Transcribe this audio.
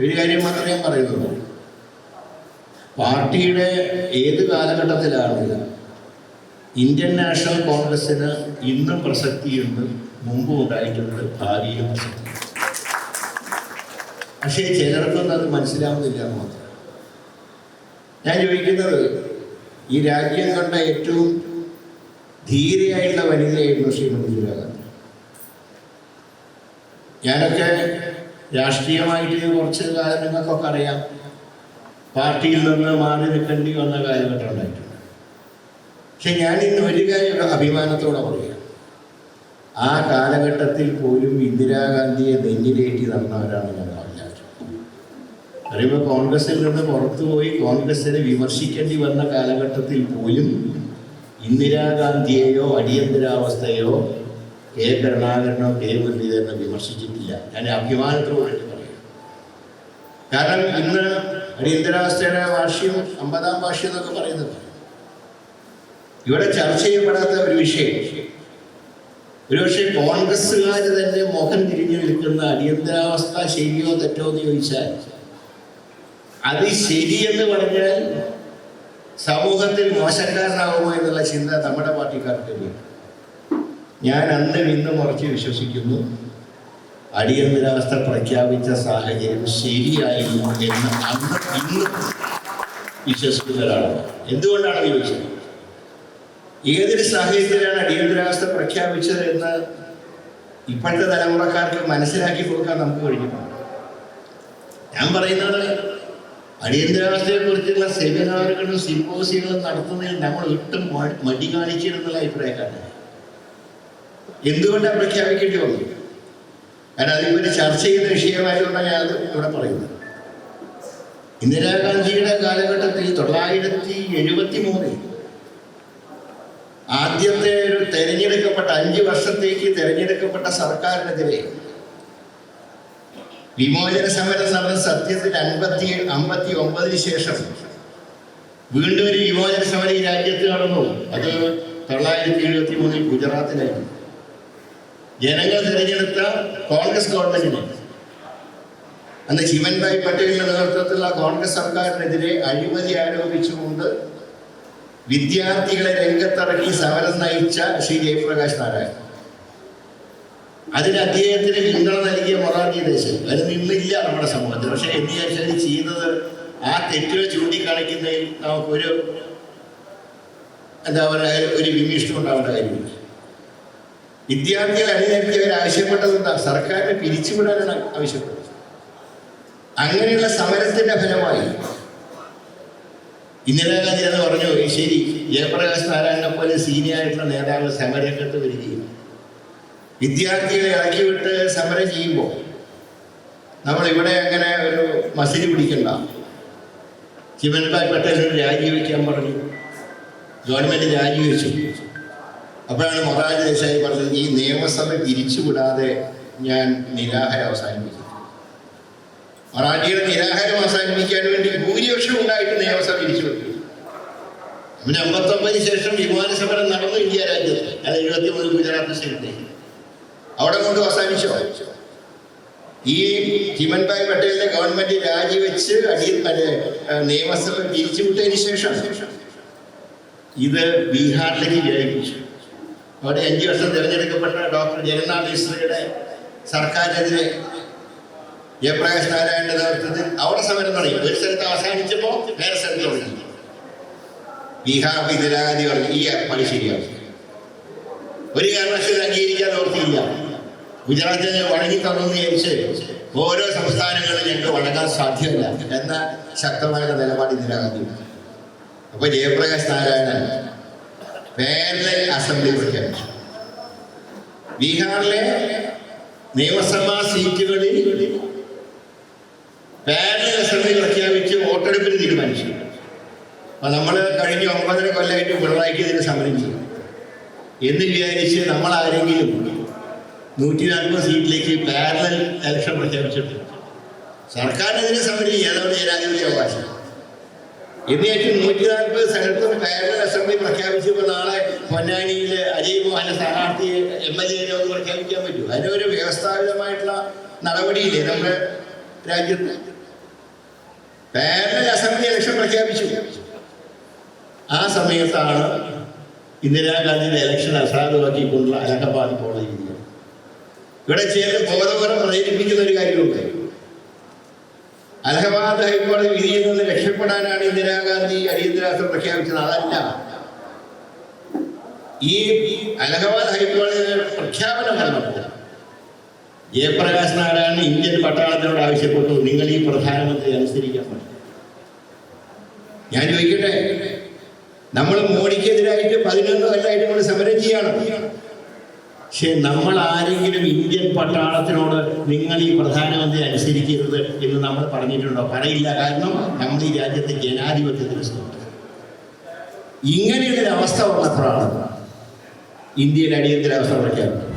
ഒരു കാര്യം മാത്രമേ ഞാൻ പറയുന്നുള്ളൂ. പാർട്ടിയുടെ ഏത് കാലഘട്ടത്തിലാണ് ഇന്ത്യൻ നാഷണൽ കോൺഗ്രസിന് ഇന്നും പ്രസക്തിയുണ്ട് മുമ്പും ഉണ്ടായിട്ടുണ്ട് ഭാവിയിലും പ്രസക്തി പക്ഷേ ചിലർക്കൊന്നും അത് മനസ്സിലാവുന്നില്ല എന്ന് മാത്രം. ഞാൻ ചോദിക്കുന്നത് ഈ രാജ്യം കണ്ട ഏറ്റവും ധീരയായിട്ടുള്ള വനിതയായിരുന്നു ശ്രീമതി ഇന്ദിരാഗാന്ധി. ഞാനൊക്കെ രാഷ്ട്രീയമായിട്ട് കുറച്ച് കാലം നിങ്ങൾക്കൊക്കെ അറിയാം. പാർട്ടിയിൽ നിന്ന് മാറി നിൽക്കേണ്ടി വന്ന കാലഘട്ടം ഉണ്ടായിട്ടുണ്ട്. പക്ഷെ ഞാൻ ഇന്ന് ഒരു കാര്യം അഭിമാനത്തോടെ പറയാം. ആ കാലഘട്ടത്തിൽ പോലും ഇന്ദിരാഗാന്ധിയെ നെഞ്ഞിലേറ്റി നടന്നവരാണ് ഞാൻ എല്ലാവരും പറയുമ്പോൾ കോൺഗ്രസിൽ നിന്ന് പുറത്തുപോയി കോൺഗ്രസിനെ വിമർശിക്കേണ്ടി വന്ന കാലഘട്ടത്തിൽ പോലും ഇന്ദിരാഗാന്ധിയെയോ അടിയന്തരാവസ്ഥയോ കെ കരുണാകരനോ കെ മുരളീധരനോ വിമർശിച്ചിട്ടില്ല. ഞാൻ അഭിമാനത്തോടെ പറയാം. കാരണം ഇന്ന് അടിയന്തരാവസ്ഥയുടെ ഭാഷയും അമ്പതാം ഭാഷയും എന്നൊക്കെ പറയുന്നത് ഇവിടെ ചർച്ച ചെയ്യപ്പെടാത്ത ഒരു വിഷയം. ഒരുപക്ഷെ കോൺഗ്രസ്സുകാർ തന്നെ മുഖം തിരിഞ്ഞു നിൽക്കുന്ന അടിയന്തരാവസ്ഥ ശരിയോ തെറ്റോ എന്ന് ചോദിച്ചാൽ അത് ശരിയെന്ന് പറഞ്ഞാൽ സമൂഹത്തിൽ മോശക്കാരനാകുമോ എന്നുള്ള ചിന്ത നമ്മുടെ പാർട്ടിക്കാർക്കില്ല ഞാൻ അന്നും ഇന്നും ഉറച്ചു വിശ്വസിക്കുന്നു. അടിയന്തരാവസ്ഥ പ്രഖ്യാപിച്ച സാഹചര്യം ശരിയായിരുന്നു എന്ന് അന്ന് ഇന്ന് വിശ്വസിക്കുന്ന ഒരാളാണ് എന്തുകൊണ്ടാണ് ചോദിച്ചത്? ഏതൊരു സാഹചര്യത്തിലാണ് അടിയന്തരാവസ്ഥ പ്രഖ്യാപിച്ചത് എന്ന് ഇപ്പോഴത്തെ തലമുറക്കാർക്ക് മനസ്സിലാക്കി കൊടുക്കാൻ നമുക്ക് കഴിഞ്ഞിട്ടുണ്ട്. ഞാൻ പറയുന്നത് അടിയന്തരാവസ്ഥയെ കുറിച്ചുള്ള സെമിനാറുകളും സിമ്പോസിയങ്ങളും നടത്തുന്നതിൽ നമ്മൾ ഒട്ടും മടി കാണിച്ചിരുന്നുള്ള അഭിപ്രായക്കാരാണ് എന്തുകൊണ്ടാണ് പ്രഖ്യാപിക്കേണ്ടി വന്നത്? കാരണം ഒരു ചർച്ച ചെയ്യുന്ന വിഷയമായതുകൊണ്ടാണ് ഞാൻ ഇവിടെ പറയുന്നത്. ഇന്ദിരാഗാന്ധിയുടെ കാലഘട്ടത്തിൽ തൊള്ളായിരത്തി എഴുപത്തി മൂന്നിൽ ആദ്യത്തെ ഒരു തെരഞ്ഞെടുക്കപ്പെട്ട അഞ്ച് വർഷത്തേക്ക് തെരഞ്ഞെടുക്കപ്പെട്ട സർക്കാരിനെതിരെ വിമോചന സമരം നടന്ന സത്യത്തിൽ അൻപത്തി അമ്പത്തി ഒമ്പതിന് ശേഷം വീണ്ടും ഒരു വിമോചന സമരം ഈ രാജ്യത്ത് നടന്നു. അത് തൊള്ളായിരത്തി എഴുപത്തി മൂന്നിൽ ഗുജറാത്തിലായിരുന്നു. ജനങ്ങൾ തിരഞ്ഞെടുത്ത കോൺഗ്രസ് ഗവൺമെന്റിനെ. അന്ന് ശിവൻഭായ് പട്ടേലിന്റെ നേതൃത്വത്തിലുള്ള കോൺഗ്രസ് സർക്കാരിനെതിരെ അഴിമതി ആരോപിച്ചുകൊണ്ട് വിദ്യാർത്ഥികളെ രംഗത്തിറക്കി സമരം നയിച്ച ശ്രീ ജയപ്രകാശ് നാരായൺ അതിന് അദ്ദേഹത്തിന് പിന്തുണ നൽകിയ മൊറാർജി ദേശം അത് നിന്നില്ല നമ്മുടെ സമൂഹത്തിൽ. പക്ഷെ എന്ന് ചെയ്യുന്നത് ആ തെറ്റുകൾ ചൂണ്ടിക്കാണിക്കുന്നതിൽ നമുക്കൊരു എന്താ പറയുക ഒരു വിമിഷ്ടം ഉണ്ടാവേണ്ട കാര്യമില്ല. വിദ്യാർത്ഥികൾ അണിനിരത്തിയവർ ആവശ്യപ്പെട്ടത് എന്താ? സർക്കാരിനെ പിരിച്ചുവിടാനാണ് ആവശ്യപ്പെട്ടത്. അങ്ങനെയുള്ള സമരത്തിന്റെ ഫലമായി ഇന്ദിരാഗാന്ധി എന്ന് പറഞ്ഞു ശരി ജയപ്രകാശ് നാരായണനെ പോലെ സീനിയർ ആയിട്ടുള്ള നേതാക്കൾ സമരരംഗത്ത് വരികയും വിദ്യാർത്ഥികളെ ഇറക്കി വിട്ട് സമരം ചെയ്യുമ്പോൾ നമ്മൾ ഇവിടെ അങ്ങനെ ഒരു മസിലി പിടിക്കണ്ട. ശിവൻഭായ് പട്ടേലിനോട് രാജിവെക്കാൻ പറഞ്ഞു. ഗവൺമെന്റ് രാജിവെച്ചു അപ്പോഴാണ് മൊറാജ് ദേശായി പറഞ്ഞത് ഈ നിയമസഭ തിരിച്ചുവിടാതെ ഞാൻ നിരാഹാരം അവസാനിപ്പിക്കും. മറാഠിയുടെ നിരാഹാരം അവസാനിപ്പിക്കാൻ വേണ്ടി ഭൂരിപക്ഷം ഉണ്ടായിട്ട് നിയമസഭ തിരിച്ചുവിട്ടു. പിന്നെ അമ്പത്തൊമ്പതിന് ശേഷം വിമാന സമരം നടന്നു ഇന്ത്യ രാജ്യത്ത്. അത് എഴുപത്തി മൂന്ന് ഗുജറാത്ത് സ്റ്റേറ്റിലേക്ക് അവിടെ കൊണ്ട് അവസാനിച്ചോ? ഈ ചിമൻഭായ് പട്ടേലിന്റെ ഗവൺമെന്റ് രാജിവെച്ച് അടിയിൽ നിയമസഭ തിരിച്ചുവിട്ടതിന് ശേഷം ഇത് ബീഹാറിലേക്ക് വ്യാപിപ്പിച്ചു അവിടെ അഞ്ചു വർഷം തിരഞ്ഞെടുക്കപ്പെട്ട ഡോക്ടർ ജഗന്നാഥ് മിശ്രയുടെ സർക്കാരിനെതിരെ ജയപ്രകാശ് നാരായണന്റെ നേതൃത്വത്തിൽ അവിടെ സമരം തുടങ്ങി ഒരു സ്ഥലത്ത് അവസാനിച്ചപ്പോൾ വേറെ സ്ഥലത്ത് തുടങ്ങി ബീഹാർ ഇന്ദിരാഗാന്ധി പറഞ്ഞു ഈ പണി ശരിയാണ് ഒരു കാരണവശാലും അംഗീകരിക്കാൻ ഓർത്തിയില്ല ഗുജറാത്തിൽ വഴങ്ങി തന്നെന്ന് വിചാരിച്ച് ഓരോ സംസ്ഥാനങ്ങളും ഞങ്ങൾക്ക് വഴങ്ങാൻ സാധ്യമല്ല എന്ന ശക്തമായ നിലപാട് ഇന്ദിരാഗാന്ധി അപ്പൊ ജയപ്രകാശ് നാരായണൻ പാരലൽ അസംബ്ലി പ്രഖ്യാപിച്ചു ബീഹാറിലെ നിയമസഭാ സീറ്റുകളിൽ പാരലൽ അസംബ്ലി പ്രഖ്യാപിച്ച് വോട്ടെടുപ്പിന് തീരുമാനിച്ചു. അപ്പൊ നമ്മൾ കഴിഞ്ഞ ഒമ്പതര കൊല്ലമായിട്ട് പിണറായിക്ക് ഇതിന് സമരം എന്ന് വിചാരിച്ച് നമ്മൾ ആരെങ്കിലും നൂറ്റി നാൽപ്പത് സീറ്റിലേക്ക് പാരലൽ ഇലക്ഷൻ പ്രഖ്യാപിച്ചിട്ടുണ്ട്. സർക്കാരിനെതിരെ സമരം ചെയ്യാതെ ജനാധിപത്യ അവകാശം. എന്ന് വെച്ചാൽ നൂറ്റി നാൽപ്പത് സ്ഥലത്തും പാരലൽ അസംബ്ലി പ്രഖ്യാപിച്ചപ്പോൾ നാളെ പൊന്നാനിയിൽ അജയ് മോഹനെ സ്ഥാനാർത്ഥി എം എൽ എനെ ഒന്ന് പ്രഖ്യാപിക്കാൻ പറ്റൂ അതിനൊരു വ്യവസ്ഥാപിതമായിട്ടുള്ള നടപടിയില്ലേ നമ്മുടെ രാജ്യത്ത്? പാരലൽ അസംബ്ലി ഇലക്ഷൻ പ്രഖ്യാപിച്ചു. ആ സമയത്താണ് ഇന്ദിരാഗാന്ധിയുടെ ഇലക്ഷൻ അസാധുവാക്കിക്കൊണ്ടുള്ള അലഹബാദ് കോളേജ് ഇവിടെ ചേർന്ന് ബോധപരം പ്രചരിപ്പിക്കുന്ന ഒരു കാര്യമുണ്ട്. അലഹബാദ് ഹൈക്കോടതി വിധിയിൽ നിന്ന് രക്ഷപ്പെടാനാണ് ഇന്ദിരാഗാന്ധി അടിയന്തരാവസ്ഥ പ്രഖ്യാപിച്ചത്. അതല്ല. ഈ അലഹബാദ് ഹൈക്കോടതിയുടെ പ്രഖ്യാപനം നടന്നിട്ടില്ല ജയപ്രകാശ് നാരായണൻ ഇന്ത്യൻ പട്ടാളത്തിനോട് ആവശ്യപ്പെട്ടു. നിങ്ങൾ ഈ പ്രധാനമന്ത്രി അനുസരിക്കാൻ പറ്റും ഞാൻ ചോദിക്കട്ടെ? നമ്മൾ മോഡിക്കെതിരായിട്ട് പതിനൊന്ന് കൊല്ലമായിട്ട് നമ്മൾ സമരം ചെയ്യണം. പക്ഷെ നമ്മൾ ആരെങ്കിലും ഇന്ത്യൻ പട്ടാളത്തിനോട് നിങ്ങൾ ഈ പ്രധാനമന്ത്രി അനുസരിക്കരുത് എന്ന് നമ്മൾ പറഞ്ഞിട്ടുണ്ടോ? പറയില്ല. കാരണം നമ്മൾ ഈ രാജ്യത്തെ ജനാധിപത്യത്തിന് ഇങ്ങനെയുള്ളൊരു അവസ്ഥ ഉള്ളപ്പോഴാണ് ഇന്ത്യയിൽ അടിയന്തരാവസ്ഥ പ്രഖ്യാപിക്കുന്നത്